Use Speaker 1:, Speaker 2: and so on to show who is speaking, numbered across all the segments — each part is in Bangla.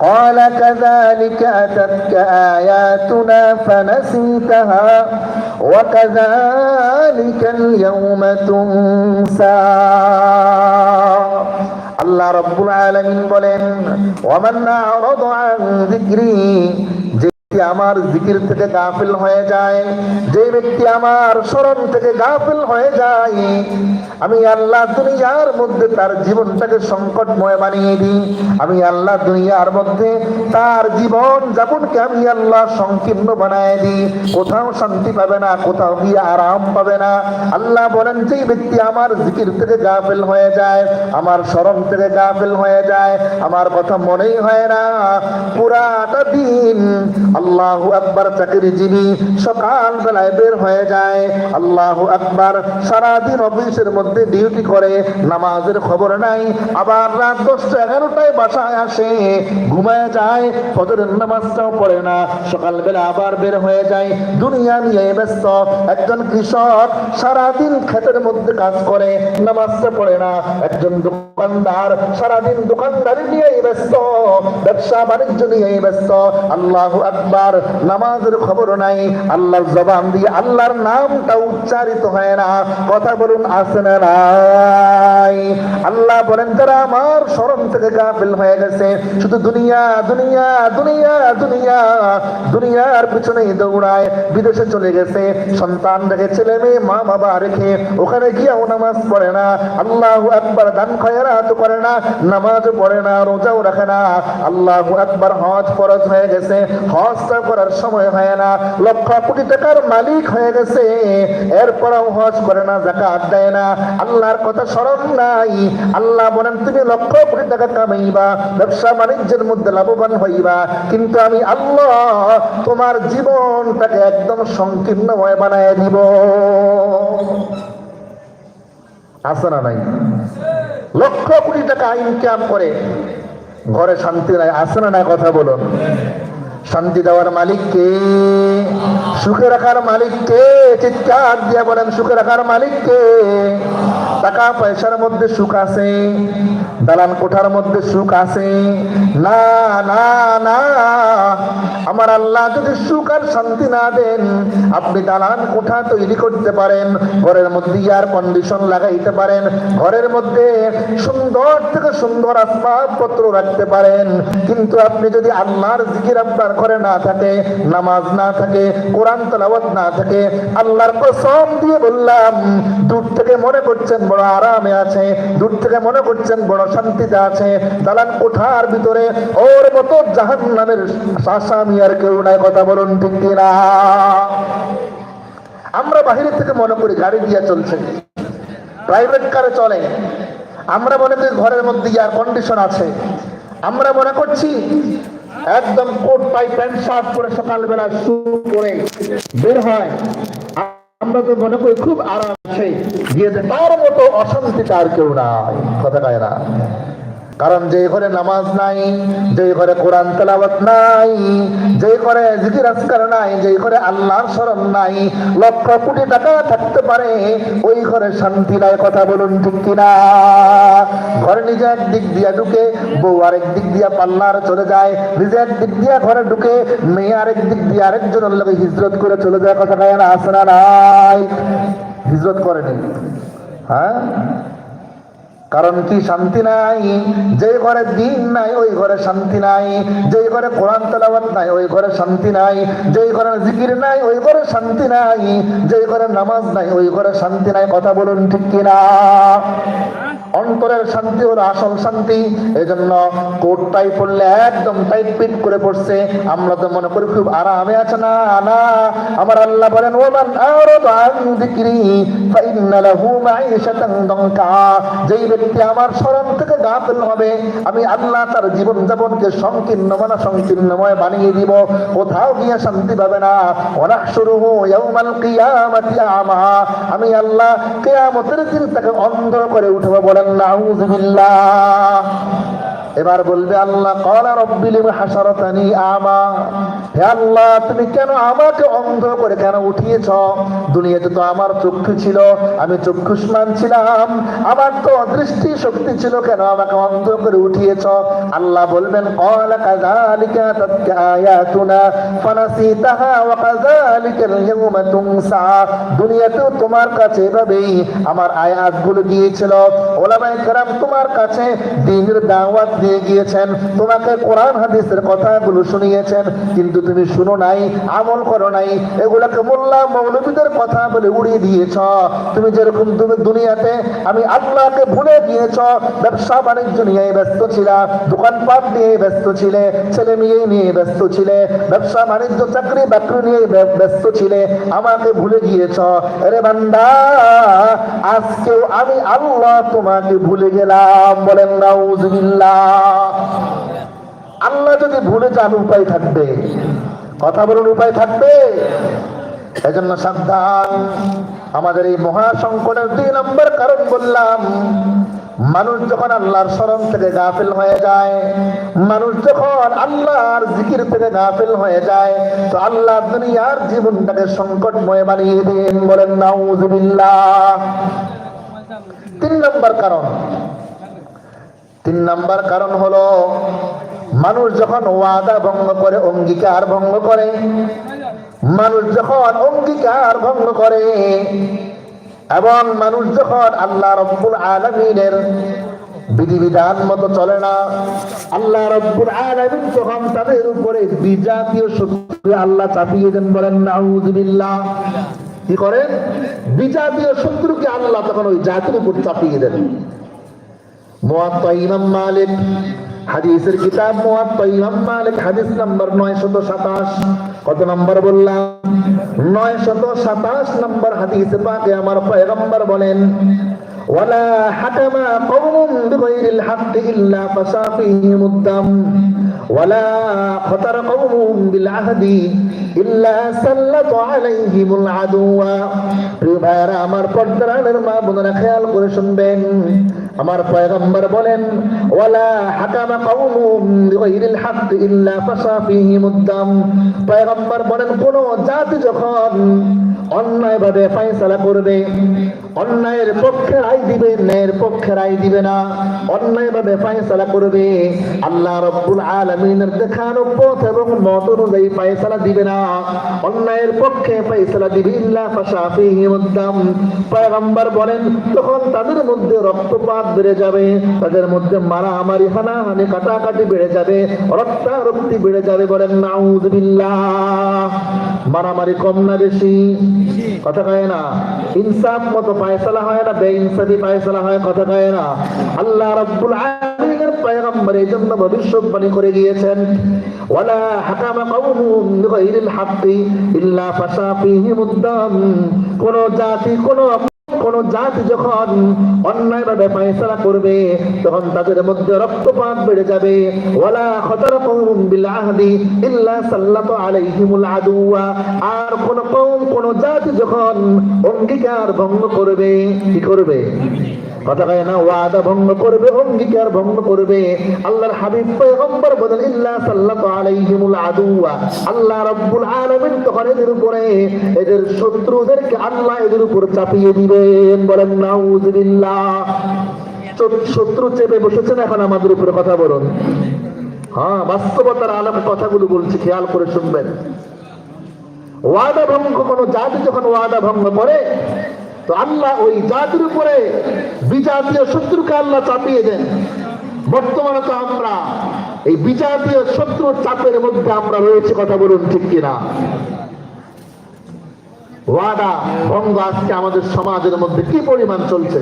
Speaker 1: قال كذلك أتتك آياتنا فنسيتها وكذلك اليوم تنسى আল্লাহ রব্বুল আলামিন বলেন ওয়ামান আরাদা আন যিকরি যে ব্যক্তি আমার জিকির থেকে গাফিল হয়ে যায়, যে ব্যক্তি আমার স্মরণ থেকে গাফিল হয়ে যায়, আমি আল্লাহ দুনিয়ার মধ্যে তার জীবনটাকে সংকটময় বানিয়ে দিই। আমি আল্লাহ দুনিয়ার মধ্যে তার জীবন যাপনকে আমি আল্লাহ সংকীর্ণ বানায় দিই। কোথাও শান্তি পাবে না, কোথাও গিয়ে আরাম পাবে না। আল্লাহ বলেন যে ব্যক্তি আমার জিকির থেকে গাফিল হয়ে যায়, আমার স্মরণ থেকে গাফিল হয়ে যায়, আমার কথা মনেই হয় না। পুরাটা দিন আল্লাহ আকবার চাকরিজীবী সকাল বেলায় বের হয়ে যায়, আল্লাহ আকবার সারাদিন অফিসের মধ্যে ডিউটি করে, নামাজের খবর নাই, আবার রাত দশটা এগারোটায় বাসায় আসে, ঘুমায় যায়, ফজরের নামাজটাও পড়ে না, সকালবেলা আবার বের হয়ে যায়, দুনিয়া নিয়ে ব্যস্ত, একজন কৃষক সারাদিন ক্ষেতের মধ্যে কাজ করে, নামাজটা পড়ে না, একজন দোকানদার সারাদিন দোকানদারি নিয়ে ব্যস্ত, ব্যবসা বাণিজ্য নিয়ে ব্যস্ত, আল্লাহ আকবার নামাজের খবর নাই। আল্লাহর জবান দিয়ে আল্লাহর নামটা উচ্চারিত হয় না। কথা বলুন আসে না আল্লাহ বলেন, যারা আমার স্মরণ থেকে গাফিল হয়ে গেছে, শুধু দুনিয়া দুনিয়া দুনিয়া দুনিয়া, দুনিয়ার পিছনেই দৌড়ায়, বিদেশে চলে গেছে। সন্তান রেখে ছেলে মেয়ে, মা বাবা রেখে ওখানে গিয়েও নামাজ পড়ে না। আল্লাহ একবার দান খয়রাত করে না, নামাজ পড়ে না, রোজাও রাখে না। আল্লাহ একবার হজ ফরজ হয়ে গেছে। হজটা করার সময় হয় না। লক্ষ কোটি টাকার মালিক হয়ে গেছে। এরপরেও হজ করে না জাকাত দেয় না। আল্লাহর কথা স্মরণ নাই। আল্লাহ বলেন, তুমি লক্ষ কোটি টাকা কামাইবা, ব্যবসা বাণিজ্যের মধ্যে লাভবান হইবা। কিন্তু আমি আল্লাহ তোমার জীবনটাকে একদম সংকীর্ণময় বানায় দিব। আছে না নাই? লক্ষ কোটি টাকা ইনকাম করে ঘরে শান্তি নাই। আছে না কথা বলুন। শান্তি দেওয়ার মালিক কে সুখে রাখার মালিক কে চিৎকার দিয়ে বলেন, সুখে রাখার মালিক কে টাকা পয়সার মধ্যে সুখ আছে, দালান কোঠার মধ্যে সুখ আছে। না না না, আমার আল্লাহ যদি সুখ আর শান্তি না দেন, আপনি দালান কোঠা তৈরি করতে পারেন, ঘরের মধ্যে এয়ার কন্ডিশন লাগাইতে পারেন, ঘরের মধ্যে সুন্দর থেকে সুন্দর আসবাবপত্র রাখতে পারেন। কিন্তু আপনি যদি আল্লাহর জিকির আপনার ঘরে না থাকে, নামাজ না থাকে, কোরআন তেলাওয়াত না থাকে, আল্লাহর কসম দিয়ে বললাম, দূর থেকে মনে করছেন বড় আরামে আছে, দূর থেকে মনে করছেন বড় শান্তিতে আছে দালান কোঠার ভিতরে ওর মতো জাহান নামের আসামি আর কেউ নাই, কথা বলুন ঠিক কিনা? আমরা বাহিরে থেকে মনে করি গাড়ি দিয়ে চলছে প্রাইভেট কারে চলে, আমরা মনে করি ঘরের মধ্যে এয়ার কন্ডিশন আছে, আমরা মনে করছি একদম কোট পাই, প্যান্ট, শার্ট পরে সকালবেলা শু করে বের হয়। আমরা তো মনে করি খুব আরাম আছে গিয়ে তার মতো অশান্তি তার কেউ নাই। কথা কয় না? কারণ যে ঘরে নামাজ নাই যে ঘরে কোরআন তেলাওয়াত নাই যে ঘরে জিকির নাই যে ঘরে আল্লাহর স্মরণ নাই, লক্ষ কোটি টাকা থাকতে পারে, ওই ঘরে শান্তি নাই, কথা বলুন ঠিক কিনা? ঘরে নিজে এক দিক দিয়া ঢুকে, বউ আরেক দিক দিয়া পাল্লার চলে যায়, নিজে এক দিক দিয়া ঘরে ঢুকে, মেয়ে আরেক দিক দিয়ে আরেকজনের লোকে হিজরত করে চলে যায় কথা কয় না আসে না নাই? হিজরত করেনি। হ্যাঁ? কারণ কি শান্তি নাই? যে ঘরে দিন নাই, ওই ঘরে শান্তি নাই। যে ঘরে কোরআন তেলাওয়াত নাই, ওই ঘরে শান্তি নাই। যে ঘরে জিকির নাই, ওই ঘরে শান্তি নাই। যে ঘরে নামাজ নাই, ওই ঘরে শান্তি নাই। কথা বলুন ঠিক কিনা অন্তরের শান্তি হলো আসল শান্তি। এই জন্য কোটটাই পড়লে একদম টাইট পিট করে পড়ছে। আমরা তো মনে করি খুব আরামে আছে। না না। আমার আল্লাহ বলেন, ওমান আরাদা আন যিকরি ফাইন্না লাহু মাঈশাতান দঙ্কা। যেই আমার স্মরণ থেকে গাফিল হবে। আমি আল্লাহ তার জীবন যাপনকে সংকীর্ণ মানা সংকীর্ণময় বানিয়ে দিব। কোথাও গিয়ে শান্তি পাবে না। অনাক শুরু আমা আল্লাহ কেয়ামতের দিন তাকে অন্ধ করে উঠবো বলেন নাউযুবিল্লাহ এবার বলবে আল্লাহ, কলা রব্বিল হাসারতানি আমা। হে আল্লাহ, তুমি কেন আমাকে অন্ধ করে কেন উঠিয়েছ? দুনিয়াতে তো আমার চক্ষু ছিল, আমি চক্ষুষ্মান ছিলাম। আমার তো অদৃষ্টি শক্তি ছিল, কেন আমাকে অন্ধ করে উঠিয়েছ? আল্লাহ বলবেন, কলা কাযালিকা তাতকা আয়াতুনা ফানাসিতাহা ওয়া কাযালিকা আল-ইয়াওমা তুনসা। দুনিয়াতেও তোমার কাছে এভাবেই আমার আয়াতগুলো গিয়েছিল ওলামায়ে কেরাম তোমার কাছে দ্বীনের দাওয়াত দিয়ে গিয়েছেন। তোমাকে কোরআন হাদিসের কথাগুলো শুনিয়েছেন, কিন্তু তুমি শুনো নাই, আমল করো নাই। এগুলাকে মোল্লা মৌলবীদের কথা বলে উড়িয়ে দিয়েছ। তুমি যেরকম তুমি দুনিয়াতে আমি আল্লাহকে ভুলে গিয়েছ, ব্যবসা বাণিজ্য নিয়ে ব্যস্ত ছিলা, দোকানপাট নিয়ে ব্যস্ত ছিলে, ছেলে মেয়ে নিয়ে ব্যস্ত ছিলে, ব্যবসা বাণিজ্য, চাকরি বাকরি নিয়ে ব্যস্ত ছিলে, আমাকে ভুলে গিয়েছ। আরে বান্দা, আজকেও আমি আল্লাহ তোমাকে ভুলে গেলাম। বলেন, নাউজুবিল্লাহ। আল্লাহ যদি ভুলে যান, উপায় থাকবে। কথা বলুন, উপায় থাকবে? এজন্য সাবধান। আমাদের এই মহা সংকটের দুই নম্বর কারণ বললাম, মানুষ যখন আল্লাহর স্মরণ থেকে গাফিল হয়ে যায়, মানুষ যখন আল্লাহর জিকির থেকে গাফিল হয়ে যায়, তো আল্লাহ দুনিয়ার জীবনটাকে সংকটময় বানিয়ে দিন বলেন নাউজুবিল্লাহ তিন নম্বর কারণ তিন নাম্বার কারণ হলো, মানুষ যখন ওয়াদা ভঙ্গ করে, অঙ্গীকার ভঙ্গ করে, মানুষ যখন অঙ্গীকার ভঙ্গ করে, এবং মানুষ যখন আল্লাহ রব্বুল আলমিনের বিধিবিধান মতো চলে না, আল্লাহ রব্বুল আলমিন যখন তাদের উপরে বিজাতীয় শত্রু আল্লাহ চাপিয়ে দেন, বলেন নাউজুবিল্লাহ কি করেন? বিজাতীয় শত্রুকে আল্লাহ তখন ওই জাতির উপর চাপিয়ে দেন। মোয়াত্তা ইমাম মালিক। হাদিসের কিতাব মুয়াত্তা ইমাম মালিক, হাদিস নাম্বার 927 কত নাম্বার বললাম? 927 নাম্বার হাদিসে পাকে আমার পয়গম্বর বলেন, ওয়ালা হাতামা কওমুন বিগাইরিল হাক্কি ইল্লা ফাসাফিহিমুদ দাম। ولا خطر قوم بالعهد إلا سلط عليهم العدو প্রিয় ভাইয়ারা আমার পর্দারানের মা বোনেরা খেয়াল করে শুনবেন আমার পয়গম্বর বলেন ওয়ালা হাকামা কওমুম বিগাইরিল হক ইল্লা ফাসা ফীহিম উদ্দাম পয়গম্বর বলেন কোন জাতি যখন অন্যায়ভাবে ফয়সালা করবে অন্যায়ের পক্ষে রায় দিবে ন্যায়ের পক্ষে রায় দিবে না অন্যায়ভাবে ফয়সালা করবে আল্লাহ রব্বুল পথ এবং মত অনুযায়ী ফয়সালা দিবে না। অন্যায়ের পক্ষে ফাসা পয়গম্বর বলেন, তখন তাদের মধ্যে রক্তপাত বেড়ে যাবে, তাদের মধ্যে মারামারি কাটাকাটি বেড়ে যাবে, রক্তারক্তি বেড়ে যাবে বলেন মারামারি কম না বেশি? কথা কয় না। ইনসাফ মতো ফায়সালা হয় না, বেইনসাফি ফায়সালা হয়, কথা কয় না। আল্লাহ রাব্বুল আলামিনের পয়গম্বর এই জন্য ভবিষ্যৎবাণী করে গিয়েছেন ওয়ালা হাক্কি ইল্লা কোন জাতি, কোন কোন জাতি যখন অন্যায় ভাবে ফয়সালা করবে, তখন তাদের মধ্যে রক্তপাত বেড়ে যাবে। ওয়ালা খতর কওম বিল আহদি ইল্লা সাল্লাতু আলাইহিমুল আদুয়া আর কোন কোন জাতি যখন অঙ্গীকার ভঙ্গ করবে, কি করবে? কথা না, ওয়াদা ভঙ্গ করবে ভঙ্গ করবে। আল্লাহর হাবিব আলাইহিমুল আল্লাহ তখন এদের এদের শত্রুদেরকে আল্লাহ এদের উপর চাপিয়ে দিবেন। বলেন শত্রু চেপে বসেছেন, এখন আমাদের উপরে কথা বলুন। হ্যাঁ বাস্তবতার আলাপ কথাগুলো বলছি, খেয়াল করে শুনবেন। ওয়াদা ভঙ্গ, কোন জাতি যখন ওয়াদা ভঙ্গ করে তো আল্লাহ ওই জাতির উপরে বিজাতীয় শত্রুকে আল্লাহ চাপিয়ে দেন। বর্তমানে তো আমরা এই বিজাতীয় শত্রুর চাপের মধ্যে আমরা রয়েছে, কথা বলুন ঠিক কিনা? ওয়াদা, ভঙ্গ আজকে আমাদের সমাজের মধ্যে কি পরিমাণ চলছে?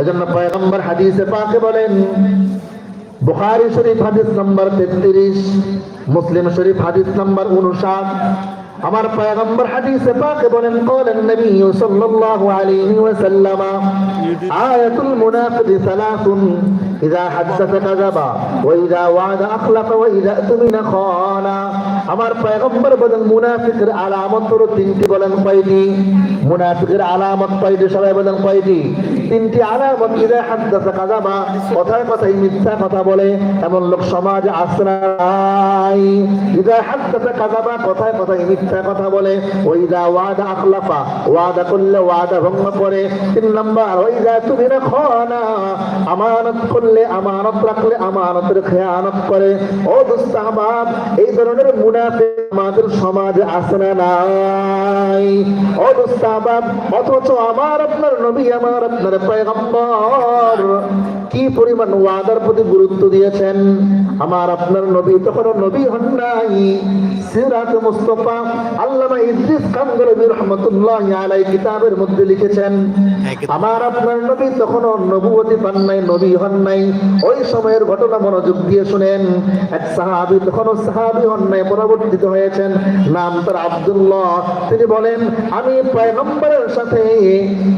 Speaker 1: এজন্য পয়গম্বর হাদিসে পাকে বলেন, বুখারী শরীফ হাদিস নাম্বার 33 মুসলিম শরীফ হাদিস নাম্বার 59 আমার পয়গম্বর হাদিসে পাকে বলেন قال النبي صلى الله عليه وسلم آية المنافق ثلاث إذا حدث كذب وإذا وعد أخلف وإذا اؤتمن خان আমার পয়গম্বর বলেন, মুনাফিকের আলামত হলো তিনটি বলেন কয়টি? মুনাফিকের আলামত কয়টি? সবাই বলেন কয়টি? তিনটি আলামত, ইদা হাদ্দাসা কাযাবা কথায় কথায় মিথ্যা কথা বলে, এমন লোক সমাজে না নাই। ইদা হাদ্দাসা কাযাবা কথায় কথায় মিথ্যা কথা বলে ওই দা ওয়াদা আখলাফা, ওয়াদা করলে ওয়াদা ভঙ্গ করে। তিন নাম্বার ওই দা তুমি খানা আমানত করলে আমানত রাখলে আমানতের খেয়ানত করে। ও দুস্তাহবাব এই ধরনের da আমাদের সমাজে আসে না নাই? ও অথচ আমার আপনার নবী আমার আপনার পয়গম্বর কি পরিমাণ ওয়াদার প্রতি গুরুত্ব দিয়েছেন? আমার আপনার নবী তখন নবী হন নাই। সিরাত মুস্তফা আল্লামা ইদ্রিস কামগলবী রহমতুল্লাহ আলাই কিতাবের মধ্যে লিখেছেন আমার আপনার নবী তখন নবুয়তি পান নাই নবী হন নাই। ওই সময়ের ঘটনা মনোযোগ দিয়ে শুনেন এক সাহাবি তখনও সাহাবি হন নাই পরবর্তীত হয়েছেন, নাম তার আব্দুল্লাহ। তিনি বলেন, আমি পয়গম্বরের সাথে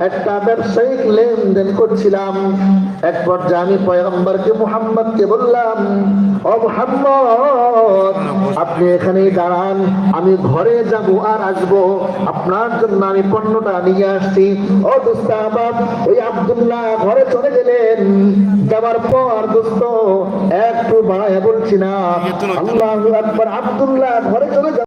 Speaker 1: একটা ব্যবসায়িক লেনদেন করছিলাম। এক পর্যায়ে আমি পয়গম্বরকে, মুহাম্মদকে বললাম, ও মুহাম্মদ, আপনি এখানেই দাঁড়ান, আমি ঘরে যাব আর আসব। আপনার জন্য আমি পণ্যটা নিয়ে আসছি। ও দুস্তাহবাব ওই আব্দুল্লাহ ঘরে চলে গেলেন। যাবার পর দোস্ত একটু বাড়ায় বলছি না আল্লাহ আকবার আব্দুল্লাহ ঘরে চলে